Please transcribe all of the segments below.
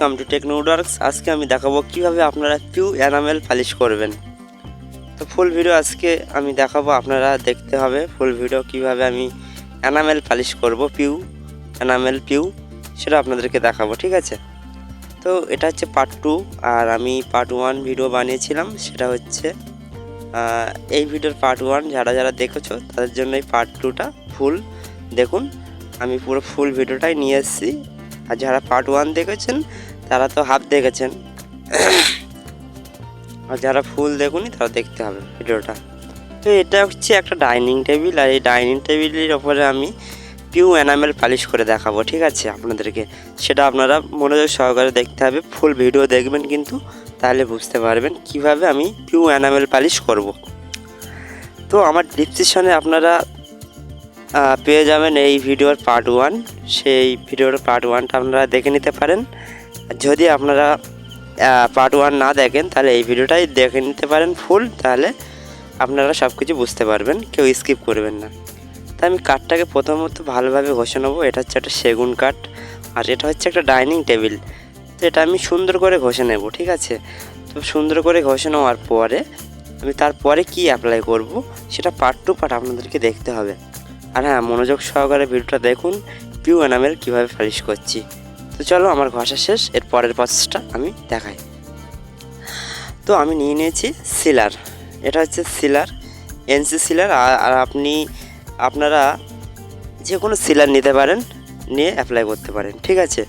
Welcome to টেকনোডার্কস আজকে আমি দেখাবো কীভাবে আপনারা পিউ এনামেল পালিশ করবেন। তো ফুল ভিডিও আজকে আমি দেখাবো, আপনারা দেখতে হবে ফুল ভিডিও কীভাবে আমি এনামেল পালিশ করব পিউ এনামেল পিউ সেটা আপনাদেরকে দেখাবো, ঠিক আছে? তো এটা হচ্ছে পার্ট টু আর আমি পার্ট ওয়ান ভিডিও বানিয়েছিলাম, সেটা হচ্ছে এই ভিডিওর পার্ট ওয়ান যারা যারা দেখেছ, তাদের জন্য এই পার্ট টুটা ফুল দেখুন। আমি পুরো ফুল ভিডিওটাই নিয়ে এসেছি। আর যারা পার্ট ওয়ান দেখেছেন তারা তো হাফ দেখেছেন। আর যারা ফুল দেখুনি তারা দেখতে হবে ভিডিওটা। তো এটা হচ্ছে একটা ডাইনিং টেবিল, আর এই ডাইনিং টেবিলের ওপরে আমি পিউ এনামেল পালিশ করে দেখাবো, ঠিক আছে? আপনাদেরকে। সেটা আপনারা মনোযোগ সহকারে দেখতে হবে, ফুল ভিডিও দেখবেন কিন্তু তাহলে বুঝতে পারবেন কীভাবে আমি পিউ এনামেল পালিশ করব। তো আমার ডিসক্রিপশনে আপনারা পেয়ে যাবেন এই ভিডিওর পার্ট ওয়ান। সেই ভিডিওর পার্ট ওয়ানটা আপনারা দেখে নিতে পারেন। যদি আপনারা পার্ট ওয়ান না দেখেন, তাহলে এই ভিডিওটাই দেখে নিতে পারেন ফুল তাহলে আপনারা সব কিছু বুঝতে পারবেন, কেউ স্কিপ করবেন না। তাই আমি কাঠটাকে প্রথমত ভালোভাবে ঘষে নেব, এটা হচ্ছে একটা সেগুন কাঠ আর এটা হচ্ছে একটা ডাইনিং টেবিল তো এটা আমি সুন্দর করে ঘষে নেব, ঠিক আছে? তো সুন্দর করে ঘষে নেওয়ার পরে, আমি তারপরে কি অ্যাপ্লাই করব, সেটা পার্ট টু পার্ট আপনাদেরকে দেখতে হবে। আর হ্যাঁ মনোযোগ সহকারে ভিডিওটা দেখুন পিউ এনামেল কীভাবে পালিশ করছি। তো চলো, আমার ঘষা শেষ। এর পরের প্রসেসটা আমি দেখাই। তো আমি নিয়ে নিয়েছি সিলার এটা হচ্ছে সিলার এনসি সিলার আর আপনি, আপনারা যে কোনো সিলার নিতে পারেন, নিয়ে অ্যাপ্লাই করতে পারেন, ঠিক আছে?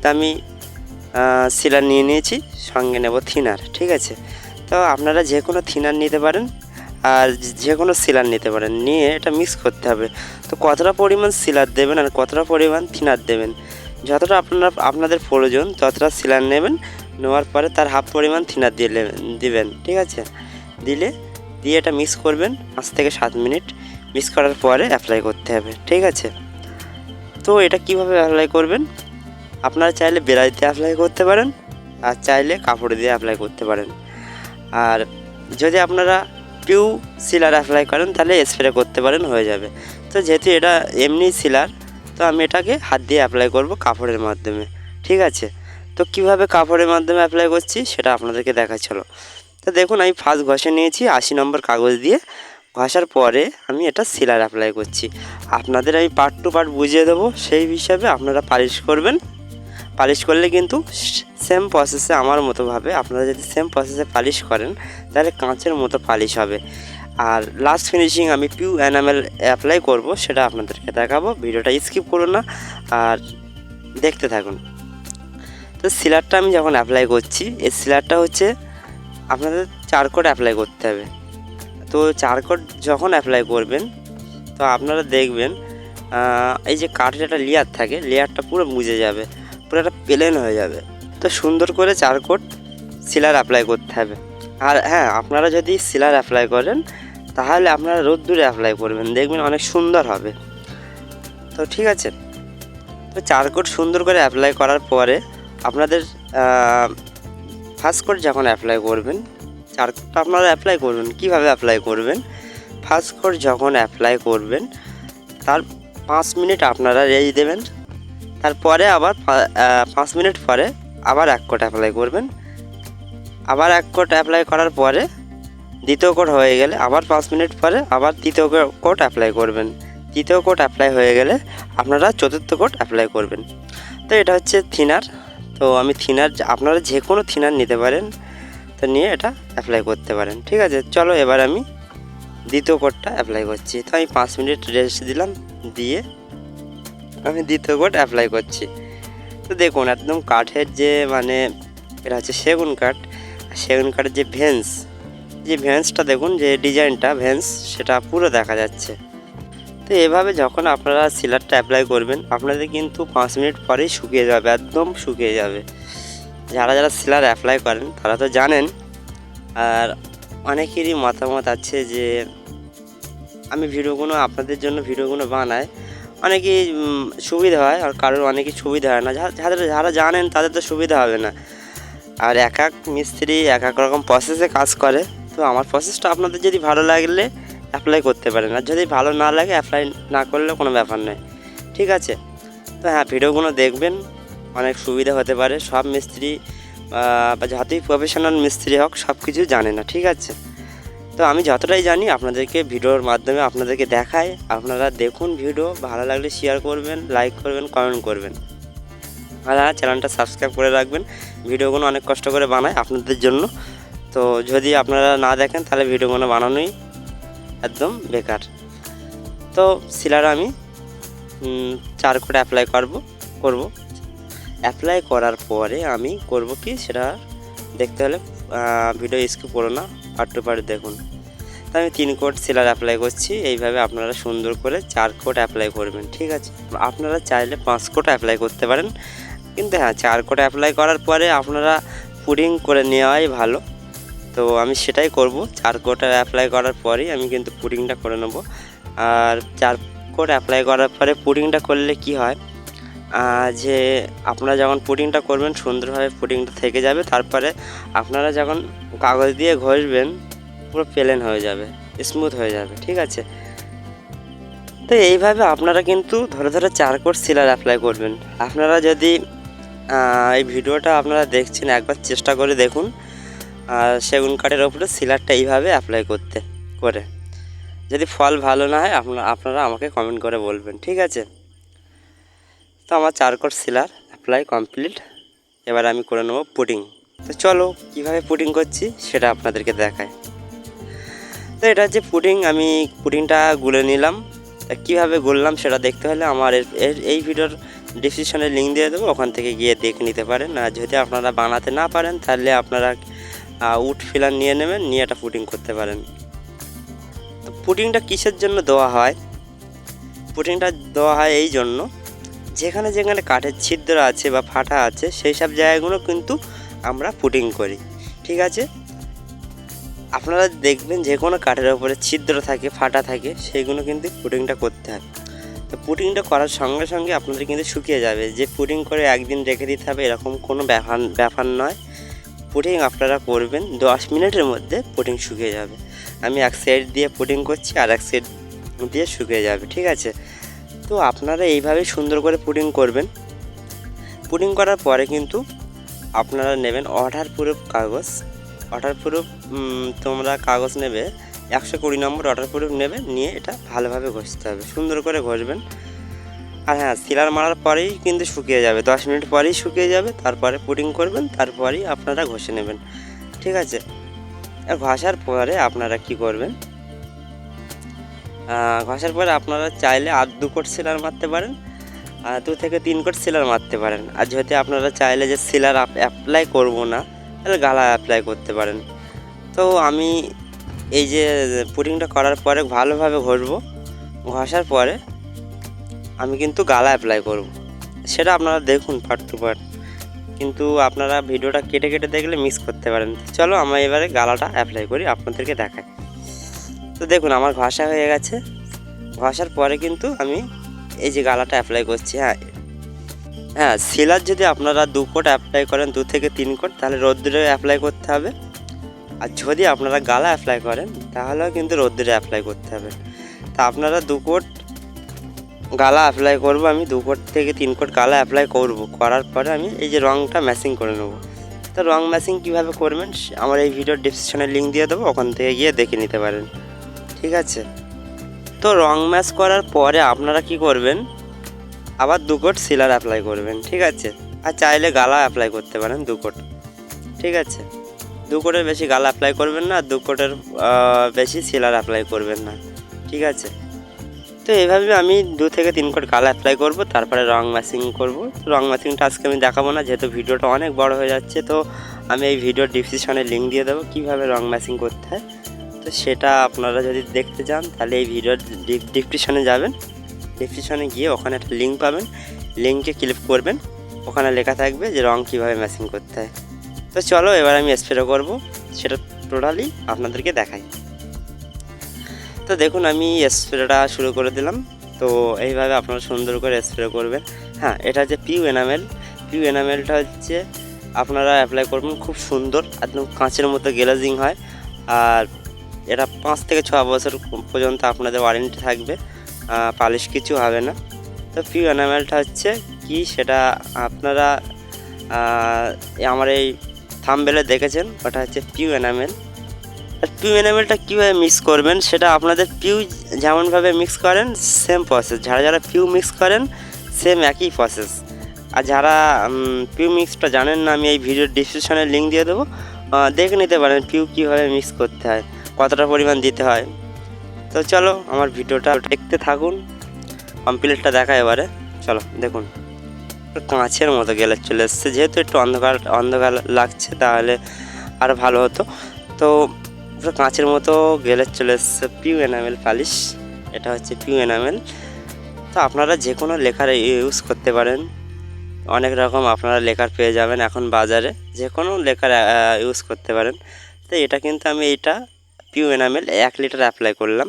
তা আমি সিলার নিয়ে নিয়েছি, সঙ্গে নেব থিনার ঠিক আছে? তো আপনারা যে কোনো থিনার নিতে পারেন, আর যে কোনো সিলার নিতে পারেন, নিয়ে এটা মিক্স করতে হবে। তো কতটা পরিমাণ সিলার দেবেন আর কতটা পরিমাণ থিনার দেবেন? যতটা আপনারা, আপনাদের প্রয়োজন, ততটা সিলার নেবেন, নেওয়ার পরে তার হাফ পরিমাণ থিনার দিয়ে দিবেন, ঠিক আছে? দিলে, দিয়ে এটা মিক্স করবেন পাঁচ থেকে সাত মিনিট। মিক্স করার পরে অ্যাপ্লাই করতে হবে, ঠিক আছে? তো এটা কীভাবে অ্যাপ্লাই করবেন? আপনারা চাইলে বেড়াইতে অ্যাপ্লাই করতে পারেন, আর চাইলে কাপড় দিয়ে অ্যাপ্লাই করতে পারেন। আর যদি আপনারা পিউ সিলার অ্যাপ্লাই করেন, তাহলে স্প্রে করতে পারেন, হয়ে যাবে। তো যেহেতু এটা এমনি সিলার তো আমি এটাকে হাত দিয়ে অ্যাপ্লাই করব কাপড়ের মাধ্যমে, ঠিক আছে? তো কীভাবে কাপড়ের মাধ্যমে অ্যাপ্লাই করছি সেটা আপনাদেরকে দেখাচ্ছিলো তো দেখুন, আমি ফার্স্ট ঘষে নিয়েছি আশি নম্বর কাগজ দিয়ে। ঘষার পরে আমি এটা সিলার অ্যাপ্লাই করছি। আপনাদের আমি পার্ট টু পার্ট বুঝিয়ে দেবো, সেই হিসাবে আপনারা পালিশ করবেন। পালিশ করলে কিন্তু সেম প্রসেসে আমার মতোভাবে আপনারা যদি সেম প্রসেসে পালিশ করেন, তাহলে কাঁচের মতো পালিশ হবে। আর লাস্ট ফিনিশিং আমি পিউ অ্যানামেল অ্যাপ্লাই করব, সেটা আপনাদেরকে দেখাবো। ভিডিওটা স্কিপ করুন না, আর দেখতে থাকুন। তো সিলারটা আমি যখন অ্যাপ্লাই করছি, এই সিলারটা হচ্ছে আপনাদের চার কোট অ্যাপ্লাই করতে হবে। তো চার কোট যখন অ্যাপ্লাই করবেন, তো আপনারা দেখবেন এই যে কাঠের একটা লেয়ার থাকে লেয়ারটা পুরো মুজে যাবে, পুরো একটা প্লেন হয়ে যাবে। তো সুন্দর করে চার কোট সিলার অ্যাপ্লাই করতে হবে। আর হ্যাঁ আপনারা যদি সিলার অ্যাপ্লাই করেন, তাহলে আপনারা রোদ্দুরে অ্যাপ্লাই করবেন, দেখবেন অনেক সুন্দর হবে। তো ঠিক আছে। তো চার কোট সুন্দর করে অ্যাপ্লাই করার পরে আপনাদের ফার্স্ট কোট যখন অ্যাপ্লাই করবেন, চার কোট আপনারা অ্যাপ্লাই করবেন। কীভাবে অ্যাপ্লাই করবেন? ফার্স্ট কোট যখন অ্যাপ্লাই করবেন, তার পাঁচ মিনিট আপনারা রেজ দেবেন। তারপরে আবার পাঁচ মিনিট পরে আবার এক কোট অ্যাপ্লাই করবেন। আবার এক কোট অ্যাপ্লাই করার পরে দ্বিতীয় কোট হয়ে গেলে আবার পাঁচ মিনিট পরে আবার তৃতীয় কোট অ্যাপ্লাই করবেন। তৃতীয় কোট অ্যাপ্লাই হয়ে গেলে আপনারা চতুর্থ কোট অ্যাপ্লাই করবেন। তো এটা হচ্ছে থিনার। তো আমি থিনার আপনারা যে কোনো থিনার নিতে পারেন, তো নিয়ে এটা অ্যাপ্লাই করতে পারেন। ঠিক আছে, চলো এবার আমি দ্বিতীয় কোটটা অ্যাপ্লাই করছি। তো আমি পাঁচ মিনিট রেস্ট দিলাম, দিয়ে আমি দ্বিতীয় কোট অ্যাপ্লাই করছি। তো দেখুন, একদম কাঠের যে মানে এটা হচ্ছে সেগুন কাঠ। সেগুন কাঠের যে ভেন্স, যে ভেন্সটা দেখুন, যে ডিজাইনটা ভেন্স, সেটা পুরো দেখা যাচ্ছে। তো এভাবে যখন আপনারা সিলারটা অ্যাপ্লাই করবেন, আপনাদের কিন্তু পাঁচ মিনিট পরেই শুকিয়ে যাবে, একদম শুকিয়ে যাবে। যারা যারা সিলার অ্যাপ্লাই করেন, তারা তো জানেন। আর অনেকেরই মতামত আছে যে, আমি ভিডিওগুলো, আপনাদের জন্য ভিডিওগুলো বানাই, অনেকেই সুবিধা হয়, আর কারোর অনেকেই সুবিধা হয় না। যা- যাদের যারা জানেন, তাদের তো সুবিধা হবে না। আর এক এক মিস্ত্রি এক এক রকম প্রসেসে কাজ করে। তো আমার প্রসেসটা আপনাদের যদি ভালো লাগলে অ্যাপ্লাই করতে পারেন। আর যদি ভালো না লাগে অ্যাপ্লাই না করলে কোনো ব্যাপার নয়। ঠিক আছে? তো হ্যাঁ ভিডিওগুলো দেখবেন। অনেক সুবিধা হতে পারে। সব মিস্ত্রি বা যতই প্রফেশনাল মিস্ত্রি হোক, সব কিছু জানে না। ঠিক আছে? তো আমি যতটাই জানি আপনাদেরকে ভিডিওর মাধ্যমে আপনাদেরকে দেখাই। আপনারা দেখুন ভিডিও। ভালো লাগলে শেয়ার করবেন লাইক করবেন কমেন্ট করবেন। আর চ্যানেলটা সাবস্ক্রাইব করে রাখবেন। ভিডিওগুলো অনেক কষ্ট করে বানায় আপনাদের জন্য। তো যদি আপনারা না দেখেন, তাহলে ভিডিওগুলো বানানোই একদম বেকার। তো সিলার আমি চার কোট অ্যাপ্লাই করব করব। অ্যাপ্লাই করার পরে আমি করব কি, সেটা দেখতে হলে ভিডিও স্কিপ করো না পার্ট টু পার্ট দেখুন। তো আমি তিন কোট সিলার অ্যাপ্লাই করছি, এইভাবে আপনারা সুন্দর করে চার কোট অ্যাপ্লাই করবেন, ঠিক আছে? আপনারা চাইলে পাঁচ কোট অ্যাপ্লাই করতে পারেন। কিন্তু হ্যাঁ চার কোট অ্যাপ্লাই করার পরে আপনারা পুডিং করে নেওয়াই ভালো। তো আমি সেটাই করব। চার অ্যাপ্লাই করার পরেই আমি কিন্তু পুডিংটা করে নেব। আর চার কোট অ্যাপ্লাই করার পরে পুডিংটা করলে কি হয়? যে আপনারা যখন পুডিংটা করবেন, সুন্দরভাবে পুডিংটা থেকে যাবে। তারপরে আপনারা যখন কাগজ দিয়ে ঘষবেন, পুরো প্লেন হয়ে যাবে স্মুথ হয়ে যাবে, ঠিক আছে? তো এইভাবে আপনারা কিন্তু ধরে ধরে চার কোট সিলার অ্যাপ্লাই করবেন। আপনারা যদি এই ভিডিওটা আপনারা দেখছেন, একবার চেষ্টা করে দেখুন। আর সেগুন কাঠের ওপরে সিলারটা এইভাবে অ্যাপ্লাই করতে, করে। যদি ফল ভালো না হয় আপনারা আপনারা আমাকে কমেন্ট করে বলবেন, ঠিক আছে? তো আমার চার কোট সিলার অ্যাপ্লাই কমপ্লিট এবার আমি করে নেব পুডিং তো চলো, কীভাবে পুডিং করছি সেটা আপনাদেরকে দেখায় তো এটা হচ্ছে পুডিং আমি পুডিংটা গুলে নিলাম। কীভাবে গুললাম সেটা দেখতে হলে আমার এই ভিডিওর ডিসক্রিপশনে লিঙ্ক দিয়ে দেবো, ওখান থেকে গিয়ে দেখে নিতে পারেন। আর যদি আপনারা বানাতে না পারেন, তাহলে আপনারা উড ফিলার নিয়ে নেবেন, নিয়ে একটা পুডিং করতে পারেন। তো পুডিংটা কিসের জন্য দেওয়া হয়? পুটিংটা দেওয়া হয় এই জন্য, যেখানে যেখানে কাঠের ছিদ্র আছে বা ফাটা আছে, সেই সব জায়গাগুলো কিন্তু আমরা পুটিং করি। ঠিক আছে? আপনারা দেখবেন যে কোনো কাঠের ওপরে ছিদ্র থাকে, ফাটা থাকে সেইগুলো কিন্তু পুটিংটা করতে হয়। তো পুডিংটা করার সঙ্গে সঙ্গে আপনাদের কিন্তু শুকিয়ে যাবে। যে পুডিং করে একদিন রেখে দিতে হবে এরকম কোনো ব্যাপার ব্যাপার নয়। পুডিং আপনারা করবেন, দশ মিনিটের মধ্যে পুডিং শুকিয়ে যাবে। আমি এক সাইড দিয়ে পুটিং করছি আর এক সাইড দিয়ে শুকিয়ে যাবে, ঠিক আছে? তো আপনারা এইভাবে সুন্দর করে পুটিং করবেন। পুডিং করার পরে কিন্তু আপনারা নেবেন অর্ডার প্রুফ কাগজ। অর্ডার প্রুফ তোমরা কাগজ নেবে একশো কুড়ি নম্বর অর্ডার প্রুফ নেবে নিয়ে এটা ভালোভাবে ঘষতে হবে। সুন্দর করে ঘষবেন। আর হ্যাঁ সিলার মারার পরেই কিন্তু শুকিয়ে যাবে। দশ মিনিট পরেই শুকিয়ে যাবে, তারপরে পুটিং করবেন, তারপরেই আপনারা ঘষে নেবেন। ঠিক আছে? ঘষার পরে আপনারা কি করবেন? ঘষার পরে আপনারা চাইলে আর দু কোট সিলার মারতে পারেন, আর দু থেকে তিন কোট সিলার মারতে পারেন। আর যদি আপনারা চাইলে যে সিলার অ্যাপ্লাই করব না, তাহলে গালা অ্যাপ্লাই করতে পারেন। তো আমি এই যে পুডিংটা করার পরে ভালোভাবে ঘষবো। ঘষার পরে আমি কিন্তু গালা অ্যাপ্লাই করব। সেটা আপনারা দেখুন পার্ট টু পার্ট কিন্তু আপনারা ভিডিওটা কেটে কেটে দেখলে মিস করতে পারেন। চলো আমরা এবারে গালাটা অ্যাপ্লাই করি, আপনাদেরকে দেখাই। তো দেখুন, আমার ঘষা হয়ে গেছে। ঘষার পরে কিন্তু আমি এই যে গালাটা অ্যাপ্লাই করছি হ্যাঁ। হ্যাঁ সিলার যদি আপনারা দু কোট অ্যাপ্লাই করেন, দু থেকে তিন কোট, তাহলে রোদ্রে অ্যাপ্লাই করতে হবে। আর যদি আপনারা গালা অ্যাপ্লাই করেন, তাহলেও কিন্তু রোদ্দুরে অ্যাপ্লাই করতে হবে। তা আপনারা দু কোট গালা অ্যাপ্লাই করব, আমি দু কোট থেকে তিন কোট গালা অ্যাপ্লাই করব। করার পরে আমি এই যে রঙটা ম্যাচিং করে নেব। তো রং ম্যাচিং কীভাবে করবেন আমার এই ভিডিওর ডিসক্রিপশনে লিঙ্ক দিয়ে দেবো, ওখান থেকে গিয়ে দেখে নিতে পারেন। ঠিক আছে? তো রং ম্যাচ করার পরে আপনারা কি করবেন, আবার দু কোট সিলার অ্যাপ্লাই করবেন। ঠিক আছে? আর চাইলে গালা অ্যাপ্লাই করতে পারেন দু কোট। ঠিক আছে? দু কোটের বেশি গালা অ্যাপ্লাই করবেন না দু কোটের বেশি সিলার অ্যাপ্লাই করবেন না, ঠিক আছে? তো এইভাবে আমি দু থেকে তিন কোট গালা অ্যাপ্লাই করব, তারপরে রং ম্যাচিং করব। রং ম্যাচিংটা আজকে আমি দেখাবো না, যেহেতু ভিডিওটা অনেক বড় হয়ে যাচ্ছে, তো আমি এই ভিডিওর ডিসক্রিপশনে লিঙ্ক দিয়ে দেবো কীভাবে রং ম্যাচিং করতে হয়। তো সেটা আপনারা যদি দেখতে চান, তাহলে এই ভিডিওর ডিসক্রিপশনে যাবেন। ডিসক্রিপশনে গিয়ে ওখানে একটা লিঙ্ক পাবেন। লিঙ্কে ক্লিক করবেন। ওখানে লেখা থাকবে যে রং কীভাবে ম্যাচিং করতে হয়। তো চলো, এবার আমি স্প্রে করব। সেটা টোটালি আপনাদেরকে দেখাই। তো দেখুন, আমি স্প্রেটা শুরু করে দিলাম। তো এইভাবে আপনারা সুন্দর করে স্প্রে করবেন। হ্যাঁ এটা হচ্ছে পিউ এনামেল পিউ এনামেলটা হচ্ছে আপনারা অ্যাপ্লাই করবেন খুব সুন্দর, একদম কাঁচের মতো গ্লেজিং হয়। আর এটা পাঁচ থেকে ছ বছর পর্যন্ত আপনাদের ওয়ারেন্টি থাকবে। পালিশ কিছু হবে না। তো পিউ এনামেলটা হচ্ছে কি, সেটা আপনারা আমার এই থামবেলে দেখেছেন ওটা হচ্ছে পিউ এনামেল আর পিউ এনামেলটা কীভাবে মিক্স করবেন, সেটা আপনাদের পিউ যেমনভাবে মিক্স করেন সেম প্রসেস যারা যারা পিউ মিক্স করেন সেম একই প্রসেস আর যারা পিউ মিক্সটা জানেন না, আমি এই ভিডিওর ডিসক্রিপশনে লিঙ্ক দিয়ে দেবো। দেখে নিতে পারেন পিউ কীভাবে মিক্স করতে হয়, কতটা পরিমাণ দিতে হয়। তো চলো, আমার ভিডিওটা দেখতে থাকুন। কমপ্লিটটা দেখা এবারে। চলো, দেখুন। কাঁচের মতো গেলে চলে এসছে। যেহেতু একটু অন্ধকার অন্ধকার লাগছে, তাহলে আরও ভালো হতো। তো পুরো কাঁচের মতো গেলে চলে এসছে পিউ এনামেল পালিশ এটা হচ্ছে পিউ এনামেল তো আপনারা যে কোনো লেখার ইউজ করতে পারেন। অনেক রকম আপনারা লেখার পেয়ে যাবেন এখন বাজারে। যে কোনো লেখার ইউজ করতে পারেন। তো এটা কিন্তু আমি এইটা পিউ এনামেল এক লিটার অ্যাপ্লাই করলাম।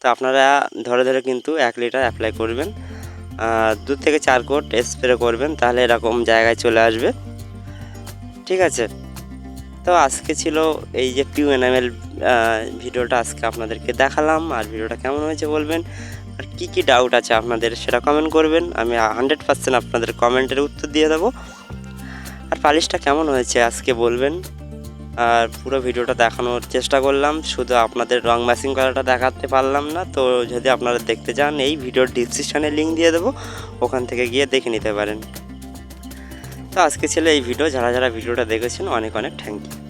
তো আপনারা ধরে ধরে কিন্তু এক লিটার অ্যাপ্লাই করবেন। দু থেকে চার কোট স্প্রে করবেন, তাহলে এরকম জায়গায় চলে আসবে। ঠিক আছে? তো আজকে ছিল এই যে পিউ এনামেল ভিডিওটা। আজকে আপনাদেরকে দেখালাম আর ভিডিওটা কেমন হয়েছে বলবেন। আর কি কি ডাউট আছে আপনাদের সেটা কমেন্ট করবেন। আমি হান্ড্রেড পার্সেন্ট আপনাদের কমেন্টের উত্তর দিয়ে দেবো। আর পালিশটা কেমন হয়েছে আজকে বলবেন। আর পুরো ভিডিওটা দেখানোর চেষ্টা করলাম। শুধু আপনাদের রং ম্যাচিং করাটা দেখাতে পারলাম না। তো যদি আপনারা দেখতে চান, এই ভিডিওর ডিসক্রিপশানে লিঙ্ক দিয়ে দেবো। ওখান থেকে গিয়ে দেখে নিতে পারেন। তো আজকে ছিল এই ভিডিও। যারা যারা ভিডিওটা দেখেছেন, অনেক অনেক থ্যাংক ইউ